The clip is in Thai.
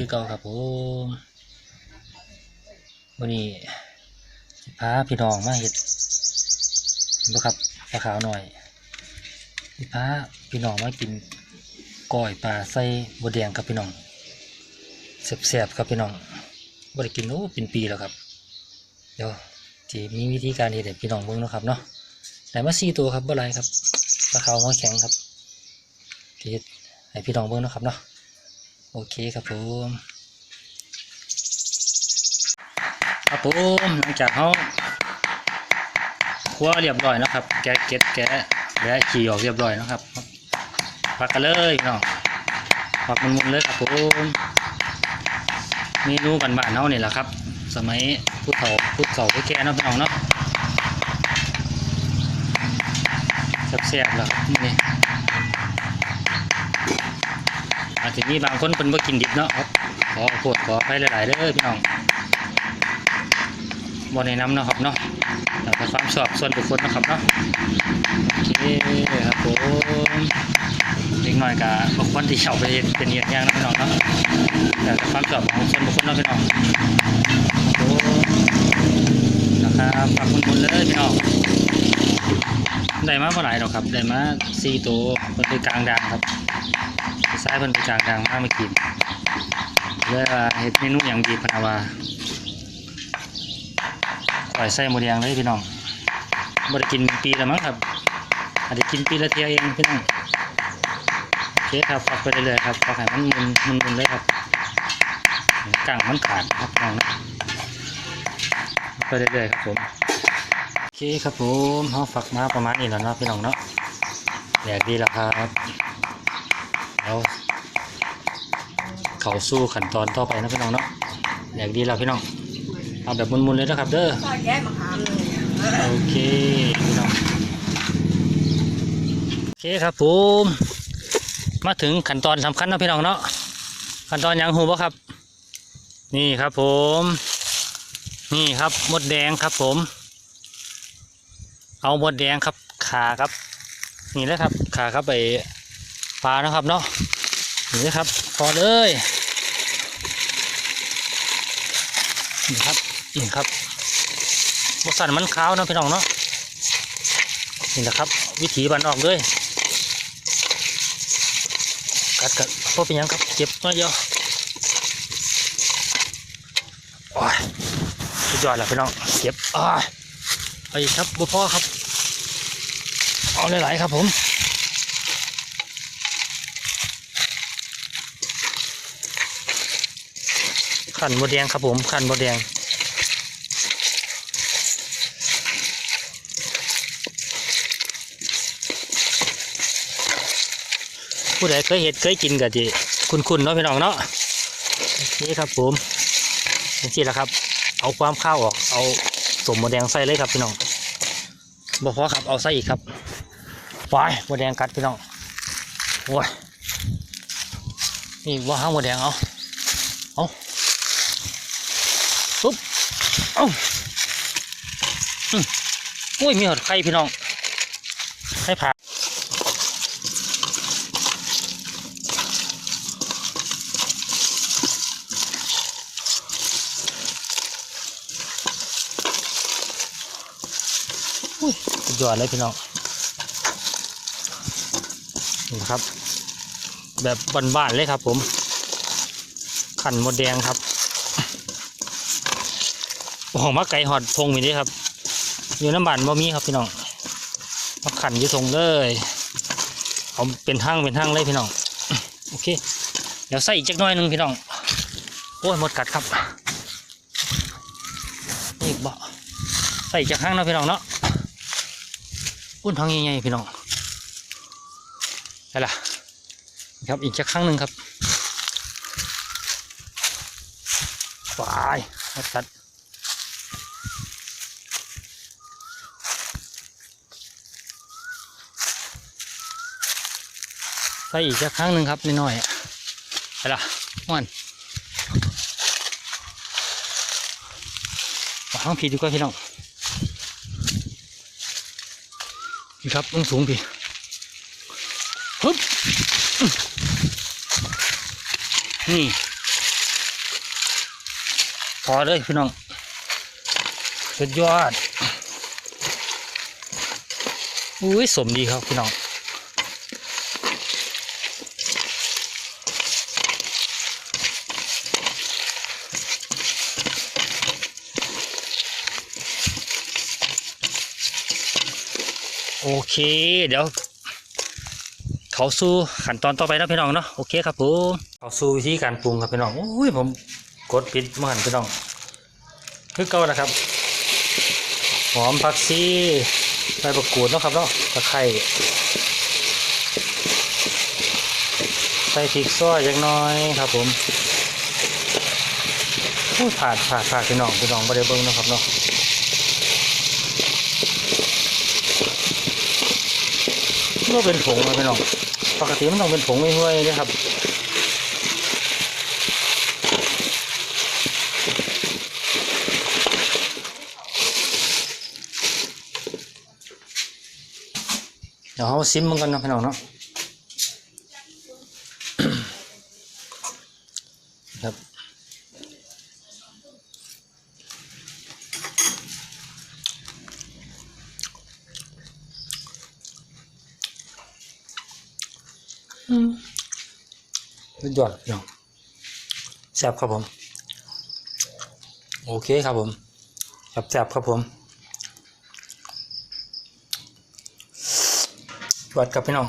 คือเก่าครับผมวันนี้พาพี่น้องมาเห็ดบ่ครับปลาขาวหน่อยสิพาพี่น้องมากินก้อยปลาใส่บดแดงครับพี่น้องแซ่บๆครับพี่น้องบ่ได้กินโอ้เป็นปีแล้วครับ เดี๋ยวที่มีวิธีการเห็ดให้พี่น้องเบิ่งนะครับเนาะได้มาสี่ตัวครับบ่หลายครับปลาขาวหัวแข็งครับที่เฮ็ดให้พี่น้องเบิ่งนะครับเนาะ โอเคครับผมครับผมหลังจากเขาคั่วเรียบร้อยนะครับ แกะเก็ดแกะและขี่ออกเรียบร้อยนะครับพักกันเลยพี่น้องพักมุนเลยครับผมเมนูบ้านเฮาเนี่ยแหละครับ สมัยผู้เฒ่าผู้เฒ่าผู้แก่นะพี่น้องเนาะแซ่บๆแล้วครับนี่ จจะมีบางคนเพิ่นบ่กินดิบเนาะครับขอโทษขออภัยหลายๆเด้อพี่น้องบ่แนะนำเนาะครับเนาะแต่ความชอบส่วนบุคคลนะครับเนาะโอเคครับผมเล็กน้อยก็บางคนที่เข้าไปเฮ็ดเป็นเฮ็ดย่างนะพี่น้องเนาะแต่ความชอบของส่วนบุคคลเนาะพี่น้องนะครับฝากคุณๆเลยพี่น้องได้มาบ่าไหลายดอครับได้มา4ตัวเพิ่นกลางดังครับ ซ้ายเพิ่นไปจากดังมากไม่กินเลยว่าเฮ็ดเมนูอย่างดีพนาวาปล่อยใส่หมดแดงเลยพี่น้องบ่ได้กินปีล้วมั้งครับอาจจะกินปีละเทียเองพี่น้องโอเคครับฝักไปเรื่อยๆครับฝักให้มันมุนมุนมุนเลยครับกังมันขาดครับน้องนะไปเรื่อยๆครับผมโอเคครับผมเฮาฝักมาประมาณนี้แล้วเนาะพี่น้องเนาะแดกดีแล้วครับ แล้วเขาสู้ขั้นตอนต่อไปนะพี่น้องเนาะอยากดีแล้วพี่น้องเอาแบบมุนๆเลยนะครับ เด้อซอยแก้มะขามเลยโอเคพี่น้องโอเคครับผมมาถึงขั้นตอนสำคัญนะพี่น้องเนาะขั้นตอนยังหูบ่ครับ นี่ครับผม นี่ครับมดแดงครับผม เอามดแดงครับขาครับ นี่เลยครับขาครับไป ปลานะครับเนาะนี่นะครับพอเลยนี่ครับนี่ครับบสันมันขาวนะพี่น้องเนาะนี่แหละครับ วิถีบันออกเลยกัดกัดพอเป็นยังครับเจ็บน้อยเดียวโอ้ยสุดยอดแล้วพี่น้องเจ็บอ้าไปครับบุพ่อครับ เอาหลายๆครับผม ขันบดแดงครับผมขันบดแดง ผู้ใดเคยเห็ดเคยกินก็จีคุณๆเนาะพี่น้องเนาะนี่ครับผมนี่สิละครับ เอาความข้าวออก เอาสมบดแดงใส่เลยครับพี่น้องบอกพอครับเอาใส่อีกครับวายบดแดงกัดพี่น้องโอ้ยนี่ว่าห้างบดแดงเอาเอา ปุ๊บเอ้าอืมอุ้ยมีหอดไข่พี่น้องไข่ผักอุ้ยดยอดเลยพี่น้องนี่ครับ แบบบ้านๆเลยครับผมขันหมดแดงครับ หองมาไก่หอดทงมีนี่ครับ อยู่น้ำบานบ่มีครับพี่น้องมาขันอยู่ทงเลยเอาเป็นห้างเป็นห้างเลยพี่น้องโอเค เดี๋ยวใส่อีกจักน้อยหนึงพี่น้องโอ้ยหมดกัดครับนี่บ่ใส่อีกจากห้างเนาะพี่น้องเนาะอุ้นทางใหญ่ๆพี่น้องได้ละครับอีกจักครั้งหนึ่งครับวายหมดกัด ใส่อีกสักครั้งหนึ่งครับนิดหน่อยๆไปละม่วนเอาห้องผีดีกว่าพี่น้องพี่ครับต้องสูงพี่ฮึบนี่พอเลยพี่น้องสุดยอดอุ้ยสมดีครับพี่น้อง โอเค เดี๋ยว เขาสู่ขั้นตอนต่อไปนะพี่น้องเนาะโอเคครับผมเขาสู่วิธีการปรุงครับพี่น้องโอ้ยผมกดปิดมาหันพี่น้องคือเก่านะครับหอมผักชีใบประกูดเนาะครับเนาะตะไคร้ใส่พริกซอยอย่างน้อยครับผมผ่านผ่านผ่านพี่น้องพี่น้องไม่ได้เบิ้งนะครับเนาะ ก็เป็นผงนะพี่น้องปกติมันต้องเป็นผงไม่ห้วยๆนะครับเดี๋ยวเขาซิมมันกันนะพี่น้องเนาะครับ สุดยอดพี่น้องแซ่บครับผม โอเคครับผมแซบแซ่บครับผมวัดกับพี่น้อง